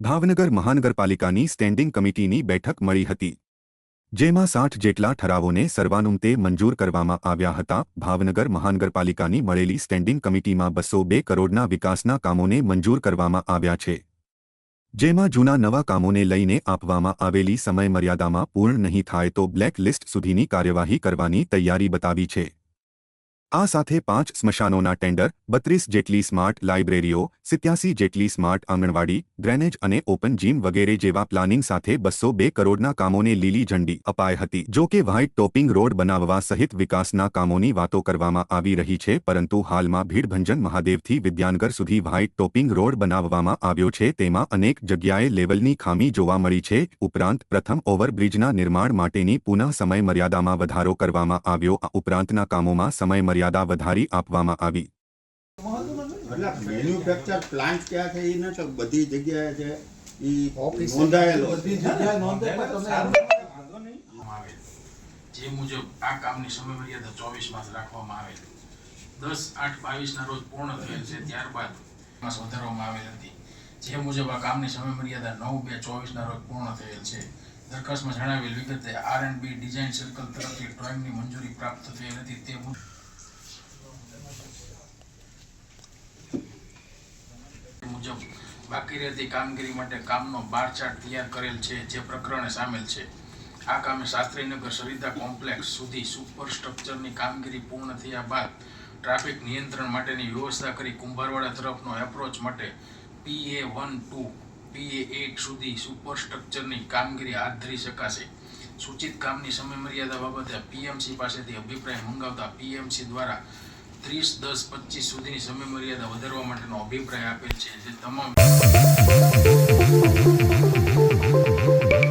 ભાવનગર મહાનગરપાલિકાની સ્ટેન્ડિંગ કમિટીની બેઠક મળી હતી, જેમાં સાઠ જેટલા ઠરાવોને સર્વાનુમતે મંજૂર કરવામાં આવ્યા હતા. ભાવનગર મહાનગરપાલિકાની મળેલી સ્ટેન્ડિંગ કમિટીમાં બસો બે કરોડના વિકાસના કામોને મંજૂર કરવામાં આવ્યા છે, જેમાં જૂના નવા કામોને લઈને આપવામાં આવેલી સમયમર્યાદામાં પૂર્ણ નહીં થાય તો બ્લેક લિસ્ટ સુધીની કાર્યવાહી કરવાની તૈયારી બતાવી છે. આ સાથે પાંચ સ્મશાનોના ટેન્ડર, બત્રીસ જેટલી સ્માર્ટ લાઇબ્રેરીઓ, સિત્યાસી જેટલી સ્માર્ટ આંગણવાડી, ડ્રેનેજ અને ઓપન જીમ વગેરે જેવા પ્લાનિંગ સાથે બસો બે કરોડના કામોને લીલી ઝંડી અપાઈ હતી. જો કે વ્હાઇટ ટોપિંગ રોડ બનાવવા સહિત વિકાસના કામોની વાતો કરવામાં આવી રહી છે, પરંતુ હાલમાં ભીડભંજન મહાદેવથી વિદ્યાનગર સુધી વ્હાઇટ ટોપિંગ રોડ બનાવવામાં આવ્યો છે. તેમાં અનેક જગ્યાએ લેવલની ખામી જોવા મળી છે. ઉપરાંત પ્રથમ ઓવરબ્રિજના નિર્માણ માટેની પુનઃ સમયમર્યાદામાં વધારો કરવામાં આવ્યો. આ ઉપરાંતના કામોમાં સમયમર્યાદા વધારી આપવામાં આવી. મેન્યુફેક્ચર પ્લાન્ટ ક્યાં છે? એ નતો બધી જગ્યાએ છે. ઈ નોંધાયેલો બધી જગ્યાએ નોંધાયેલો તમે આવેલ જે મુજબ આ કામની સમયમર્યાદા ચોવીસ માસ રાખવામાં આવેલ. દસ આઠ બાવીસના રોજ પૂર્ણ થયેલ છે. ત્યારબાદ માસ વધારવામાં આવેલ હતી. જે મુજબ આ કામની સમયમર્યાદા નવ બે ચોવીસના રોજ પૂર્ણ થયેલ છે. દરખાસ્તમાં જણાવેલ વિગતે R and B design circle તરફથી ડ્રોઈંગની મંજૂરી પ્રાપ્ત થયેલ હતી. તે મુજબ મુજબ બાકી રહેતી કામગીરી માટે કામનો બાર ચાર્ટ તૈયાર કરેલ છે, જે પ્રકરણે સામેલ છે. આ કામે શાસ્ત્રીનગર સરિતા કોમ્પ્લેક્સ સુધી સુપર સ્ટ્રક્ચરની કામગીરી પૂર્ણ થયા બાદ ટ્રાફિક નિયંત્રણ માટેની વ્યવસ્થા કરી કુંભારવાડા તરફનો એપ્રોચ માટે PA one two PA eight સુધી સુપર સ્ટ્રક્ચરની કામગીરી હાથ ધરી શકાશે. સૂચિત કામની સમયમર્યાદા બાબતે પીએમસી પાસેથી અભિપ્રાય મંગાવતા પીએમસી દ્વારા ત્રીસ દસ પચીસ સુધીની સમયમર્યાદા વધારવા માટેનો અભિપ્રાય આપેલ છે. જે તમામ